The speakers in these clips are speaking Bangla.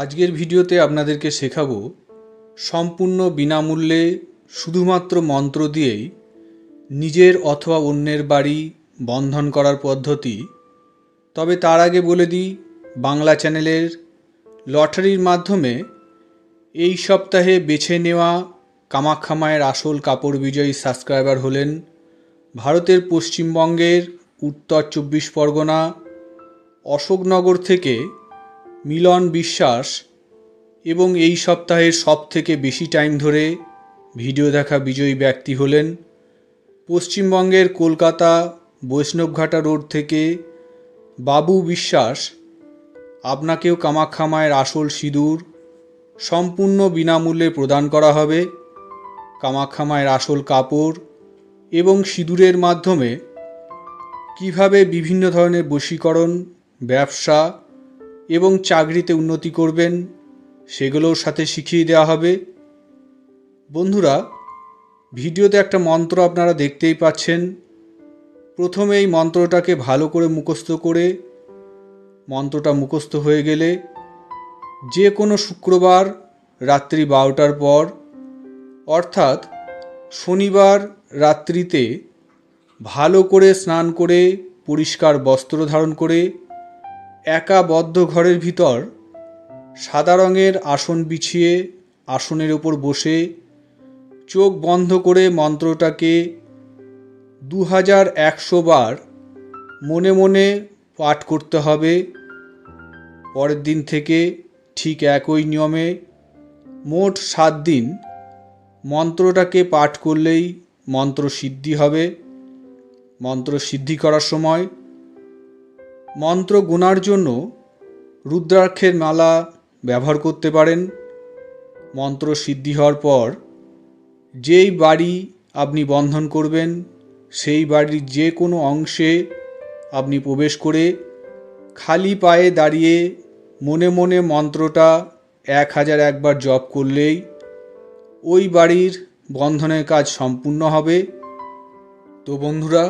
আজকের ভিডিওতে আপনাদেরকে শেখাবো সম্পূর্ণ বিনামূল্যে শুধুমাত্র মন্ত্র দিয়েই নিজের অথবা অন্যের বাড়ি বন্ধন করার পদ্ধতি। তবে তার আগে বলে দিই, বাংলা চ্যানেলের লটারির মাধ্যমে এই সপ্তাহে বেছে নেওয়া কামাখ্যা মায়ের আসল কাপড় বিজয়ী সাবস্ক্রাইবার হলেন ভারতের পশ্চিমবঙ্গের উত্তর চব্বিশ পরগনা, অশোকনগর থেকে মিলন বিশ্বাস এবং এই সপ্তাহের সব থেকে বেশি টাইম ধরে ভিডিও দেখা বিজয়ী ব্যক্তি হলেন পশ্চিমবঙ্গের কলকাতা বৈষ্ণবঘাটা রোড থেকে বাবু বিশ্বাস, আপনাকেও কামাখ্যা মায়ের আসল সিঁদুর সম্পূর্ণ বিনামূল্যে প্রদান করা হবে। কামাখ্যা মায়ের আসল কাপড় এবং সিঁদুরের মাধ্যমে কীভাবে বিভিন্ন ধরনের বশীকরণ, ব্যবসা এবং চাকরিতে উন্নতি করবেন, সেগুলোর সাথে শিখিয়ে দেওয়া হবে। বন্ধুরা, ভিডিওতে একটা মন্ত্র আপনারা দেখতেই পাচ্ছেন। প্রথমে এই মন্ত্রটাকে ভালো করে মুখস্থ করে, মন্ত্রটা মুখস্থ হয়ে গেলে যে কোনো শুক্রবার রাত্রি বারোটার পর, অর্থাৎ শনিবার রাত্রিতে ভালো করে স্নান করে, পরিষ্কার বস্ত্র ধারণ করে একা বদ্ধ ঘরের ভিতর সাদা রঙের আসন বিছিয়ে আসনের ওপর বসে চোখ বন্ধ করে মন্ত্রটাকে দু হাজার একশো বার মনে মনে পাঠ করতে হবে। পরের দিন থেকে ঠিক একই নিয়মে মোট সাত দিন মন্ত্রটাকে পাঠ করলেই মন্ত্র সিদ্ধি হবে। মন্ত্র সিদ্ধি করার সময় মন্ত্র গোনার জন্য রুদ্রাক্ষের মালা ব্যবহার করতে পারেন। মন্ত্র সিদ্ধি হওয়ার পর যেই বাড়ি আপনি বন্ধন করবেন, সেই বাড়ির যে কোনো অংশে আপনি প্রবেশ করে খালি পায়ে দাঁড়িয়ে মনে মনে মন্ত্রটা এক হাজার একবার জপ করলেই ওই বাড়ির বন্ধনের কাজ সম্পূর্ণ হবে। তো বন্ধুরা,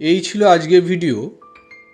এই ছিল আজকের ভিডিও।